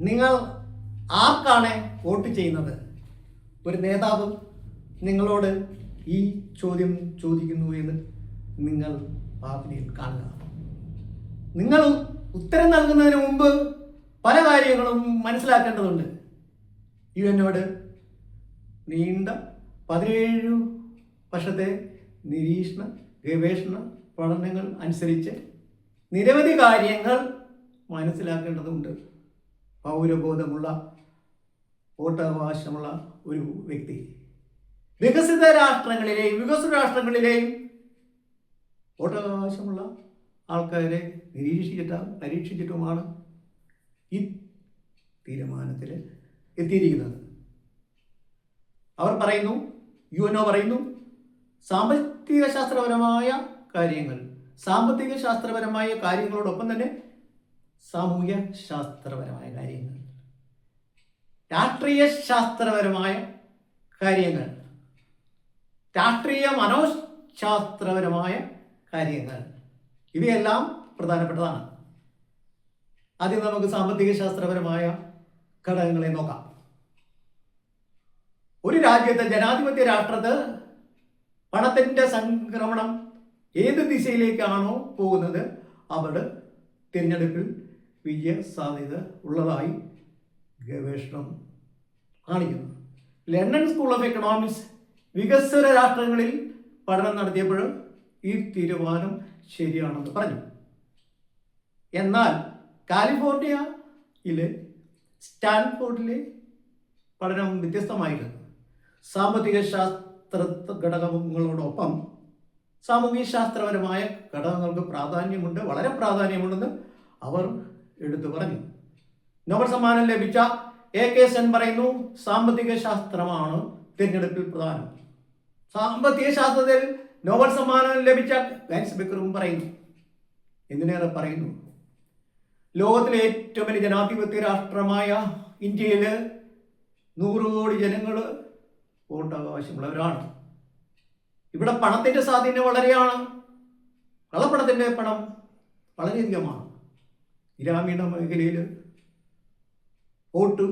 നിങ്ങൾ ആർക്കാണ് വോട്ട് ചെയ്യുന്നത്? ഒരു നേതാവ് നിങ്ങളോട് ഈ ചോദ്യം ചോദിക്കുന്നു എന്ന് നിങ്ങൾ ഭാവിയിൽ കാണുക. നിങ്ങൾ ഉത്തരം നൽകുന്നതിന് മുമ്പ് പല കാര്യങ്ങളും മനസ്സിലാക്കേണ്ടതുണ്ട്. യു എന്നോട് നീണ്ട പതിനേഴ് വർഷത്തെ നിരീക്ഷണ ഗവേഷണ പഠനങ്ങൾ അനുസരിച്ച് നിരവധി കാര്യങ്ങൾ മനസ്സിലാക്കേണ്ടതുണ്ട്. പൗരബോധമുള്ള വോട്ടവകാശമുള്ള ഒരു വ്യക്തി. വികസിത രാഷ്ട്രങ്ങളിലെയും വികസിത രാഷ്ട്രങ്ങളിലെയും വോട്ടവകാശമുള്ള ആൾക്കാരെ നിരീക്ഷിച്ചിട്ട് പരീക്ഷിച്ചിട്ടുമാണ് ഈ തീരുമാനത്തിൽ എത്തിയിരിക്കുന്നത്. അവർ പറയുന്നു യു എൻ ഒ പറയുന്നു സാമ്പത്തിക ശാസ്ത്രപരമായ കാര്യങ്ങൾ സാമ്പത്തിക ശാസ്ത്രപരമായ കാര്യങ്ങളോടൊപ്പം തന്നെ സാമൂഹ്യ ശാസ്ത്രപരമായ കാര്യങ്ങൾ. രാഷ്ട്രീയ ശാസ്ത്രപരമായ കാര്യങ്ങൾ. രാഷ്ട്രീയ മനോശാസ്ത്രപരമായ കാര്യങ്ങൾ. ഇവയെല്ലാം പ്രധാനപ്പെട്ടതാണ്. ആദ്യം നമുക്ക് സാമ്പത്തിക ശാസ്ത്രപരമായ ഘടകങ്ങളെ നോക്കാം. ഒരു രാജ്യത്തെ ജനാധിപത്യ രാഷ്ട്രത്ത് പണത്തിന്റെ സംക്രമണം ഏത് ദിശയിലേക്കാണോ പോകുന്നത് അവിടെ തിരഞ്ഞെടുപ്പിൽ വിജയ സാധ്യത ഉള്ളതായി ഗവേഷണം കാണിക്കുന്നു. ലണ്ടൻ സ്കൂൾ ഓഫ് എക്കണോമിക്സ് വികസ്വര രാഷ്ട്രങ്ങളിൽ പഠനം നടത്തിയപ്പോൾ ഈ തീരുമാനം ശരിയാണെന്ന് പറഞ്ഞു. എന്നാൽ കാലിഫോർണിയയിലെ സ്റ്റാൻഫോർഡിലെ പഠനം വ്യത്യസ്തമായിരുന്നു. സാമ്പത്തിക ശാസ്ത്ര ഘടകങ്ങളോടൊപ്പം സാമൂഹ്യ ശാസ്ത്രപരമായ ഘടകങ്ങൾക്ക് പ്രാധാന്യമുണ്ട് വളരെ പ്രാധാന്യമുണ്ടെന്ന് അവർ എടുത്തു പറഞ്ഞു. നോബൽ സമ്മാനം ലഭിച്ച എ കെ സെൻ പറയുന്നു സാമ്പത്തിക ശാസ്ത്രമാണ് തിരഞ്ഞെടുപ്പിൽ പ്രധാനം. സാമ്പത്തിക ശാസ്ത്രത്തിൽ നോബൽ സമ്മാനം ലഭിച്ച വാൻസ് ബിക്കറും പറയുന്നു. എന്തിനേറെ പറയുന്നു? ലോകത്തിലെ ഏറ്റവും വലിയ ജനാധിപത്യ രാഷ്ട്രമായ ഇന്ത്യയിൽ നൂറ് കോടി ജനങ്ങൾ വോട്ടവകാശമുള്ളവരാണ്. ഇവിടെ പണത്തിന്റെ സ്വാധീനം വളരെയാണ്. കള്ളപ്പണത്തിന്റെ പണം വളരെയധികമാണ്. ഗ്രാമീണ മേഖലയിൽ വോട്ട്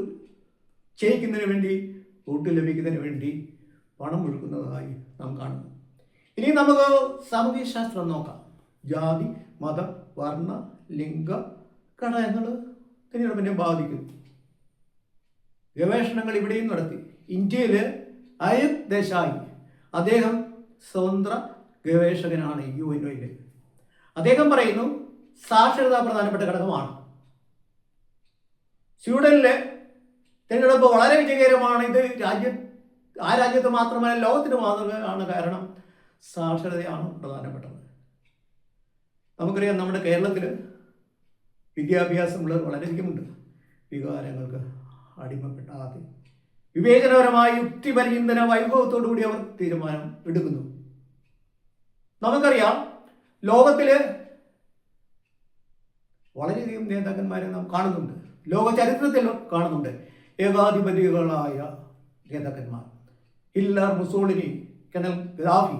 ചെയ്യിക്കുന്നതിന് വേണ്ടി വോട്ട് ലഭിക്കുന്നതിന് വേണ്ടി പണം ഒഴുക്കുന്നതായി നാം കാണുന്നു. ഇനി നമുക്ക് സാമൂഹ്യശാസ്ത്രം നോക്കാം. ജാതി മത വർണ ലിംഗ ഘടകങ്ങൾ തിരഞ്ഞെടുപ്പിനെ ബാധിക്കുന്നു. ഗവേഷണങ്ങൾ ഇവിടെയും നടത്തി. ഇന്ത്യയിൽ അയൽ ദേശായി. അദ്ദേഹം സ്വതന്ത്ര ഗവേഷകനാണ് യു എൻ ഒയിൽ അദ്ദേഹം പറയുന്നു സാക്ഷരത പ്രധാനപ്പെട്ട ഘടകമാണ്. സ്വീഡനിലെ തിരഞ്ഞെടുപ്പ് വളരെ വിജയകരമാണ്. ഇത് രാജ്യ ആ രാജ്യത്ത് മാത്രമല്ല ലോകത്തിന് മാതൃകയാണ് കാരണം സാക്ഷരതയാണ് പ്രധാനപ്പെട്ടത്. നമുക്കറിയാം നമ്മുടെ കേരളത്തിൽ വിദ്യാഭ്യാസമുള്ളവർ വളരെയധികമുണ്ട്. വികാരങ്ങൾക്ക് അടിമപ്പെട്ടാതെ വിവേചനപരമായ യുക്തിപരിചിന്തന വൈഭവത്തോടു കൂടി അവർ തീരുമാനം എടുക്കുന്നു. നമുക്കറിയാം ലോകത്തിൽ വളരെയധികം നേതാക്കന്മാരെ നാം കാണുന്നുണ്ട്. ലോക ചരിത്രത്തിൽ കാണുന്നുണ്ട്. ഏകാധിപതികളായ നേതാക്കന്മാർ. Hitler Mussolini colonel Gaddafi.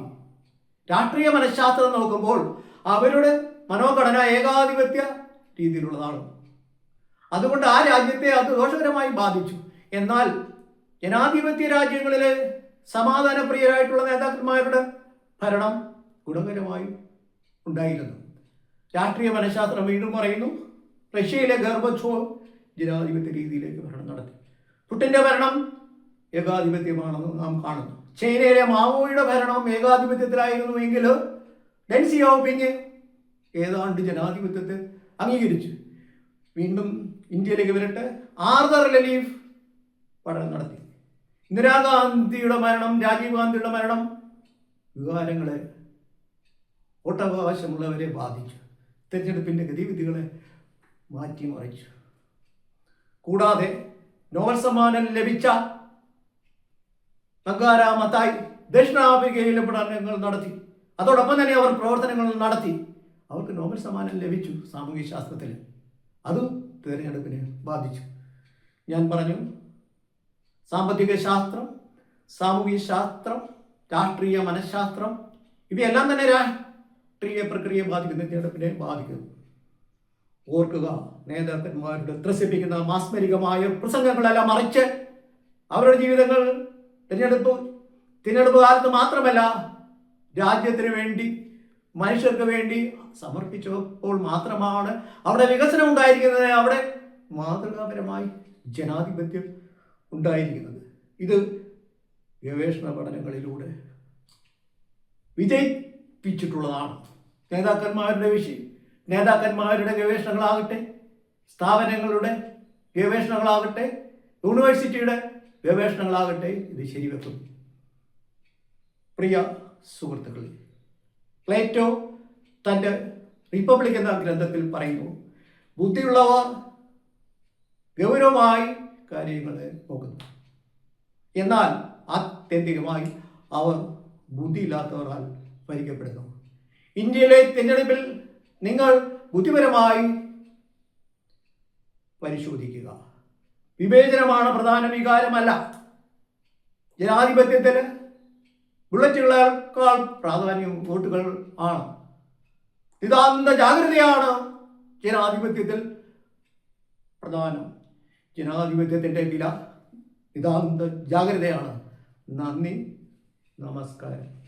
രാഷ്ട്രീയ മനഃശാസ്ത്രം നോക്കുമ്പോൾ അവരുടെ മനോഘടന ഏകാധിപത്യ രീതിയിലുള്ളതാണ്. അതുകൊണ്ട് ആ രാജ്യത്തെ അത് ദോഷകരമായി ബാധിച്ചു. എന്നാൽ ജനാധിപത്യ രാജ്യങ്ങളിലെ സമാധാനപ്രിയരായിട്ടുള്ള നേതാക്കന്മാരുടെ ഭരണം ഗുണകരമായി ഉണ്ടായിരുന്നു. രാഷ്ട്രീയ മനഃശാസ്ത്രം വീണ്ടും പറയുന്നു റഷ്യയിലെ ഗർഭച്ചോ ജനാധിപത്യ രീതിയിലേക്ക് ഭരണം നടത്തി. പുട്ടിന്റെ ഭരണം ഏകാധിപത്യമാണെന്ന് നാം കാണുന്നു. ചൈനയിലെ മാവോയുടെ ഭരണം ഏകാധിപത്യത്തിലായിരുന്നു എങ്കിൽ ഡെൻ സിയാവോപിങ് ഏതാണ്ട് ജനാധിപത്യത്തെ അംഗീകരിച്ചു. വീണ്ടും ഇന്ത്യയിലേക്ക് വരട്ടെ. ആർദർ ലലീഫ് പഠനം നടത്തി. ഇന്ദിരാഗാന്ധിയുടെ മരണം രാജീവ് ഗാന്ധിയുടെ മരണം വികാരങ്ങളെ വോട്ടവകാശമുള്ളവരെ ബാധിച്ചു. തെരഞ്ഞെടുപ്പിന്റെ ഗതിവിധികളെ മാറ്റിമറിച്ചു കൂടാതെ നോബൽ സമ്മാനം ലഭിച്ച നഗാര ദക്ഷിണാഫ്രിക്കയിലെ പഠനങ്ങൾ നടത്തി. അതോടൊപ്പം തന്നെ അവർ പ്രവർത്തനങ്ങൾ നടത്തി. അവർക്ക് നോബൽ സമ്മാനം ലഭിച്ചു സാമൂഹ്യ ശാസ്ത്രത്തിൽ. അതും തിരഞ്ഞെടുപ്പിനെ ബാധിച്ചു. ഞാൻ പറഞ്ഞു സാമ്പത്തിക ശാസ്ത്രം സാമൂഹ്യ ശാസ്ത്രം രാഷ്ട്രീയ മനഃശാസ്ത്രം ഇവയെല്ലാം തന്നെ രാഷ്ട്രീയ പ്രക്രിയയെ ബാധിക്കുന്നു തിരഞ്ഞെടുപ്പിനെ ബാധിക്കുന്നു. ഓർക്കുക നേതാക്കന്മാരുടെ ത്രസിപ്പിക്കുന്ന മാസ്മരികമായ പ്രസംഗങ്ങളെല്ലാം മറിച്ച് അവരുടെ ജീവിതങ്ങൾ തിരഞ്ഞെടുപ്പ് തിരഞ്ഞെടുപ്പ് കാലത്ത് മാത്രമല്ല രാജ്യത്തിന് വേണ്ടി മനുഷ്യർക്ക് വേണ്ടി സമർപ്പിച്ചപ്പോൾ മാത്രമാണ് അവിടെ വികസനം ഉണ്ടായിരിക്കുന്നത്. അവിടെ മാതൃകാപരമായി ജനാധിപത്യം ഉണ്ടായിരിക്കുന്നത്. ഇത് ഗവേഷണ പഠനങ്ങളിലൂടെ വിജയിപ്പിച്ചിട്ടുള്ളതാണ്. നേതാക്കന്മാരുടെ വിഷയം നേതാക്കന്മാരുടെ ഗവേഷണങ്ങളാകട്ടെ സ്ഥാപനങ്ങളുടെ ഗവേഷണങ്ങളാകട്ടെ യൂണിവേഴ്സിറ്റിയുടെ ഗവേഷണങ്ങളാകട്ടെ ഇത് ശരിവെക്കും. പ്രിയ സുഹൃത്തുക്കളെ പ്ലേറ്റോ തന്റെ റിപ്പബ്ലിക് എന്ന ഗ്രന്ഥത്തിൽ പറയുന്നു ബുദ്ധിയുള്ളവർ ഗൗരവമായി കാര്യങ്ങൾ നോക്കുന്നു. എന്നാൽ ആത്യന്തികമായി അവർ ബുദ്ധിയില്ലാത്തവരാൽ ഭരിക്കപ്പെടുന്നു. ഇന്ത്യയിലെ തിരഞ്ഞെടുപ്പിൽ നിങ്ങൾ ബുദ്ധിപരമായി പരിശോധിക്കുക. വിവേചനമാണ് പ്രധാന വികാരമല്ല. ജനാധിപത്യത്തിന് ബുള്ളറ്റുകളേക്കാൾ പ്രാധാന്യം വോട്ടുകൾ ആണ്. നിതാന്ത ജാഗ്രതയാണ് ജനാധിപത്യത്തിൽ പ്രധാനം. ജനാധിപത്യത്തിന്റെ വില നിതാന്ത ജാഗ്രതയാണ്. നന്ദി. നമസ്കാരം.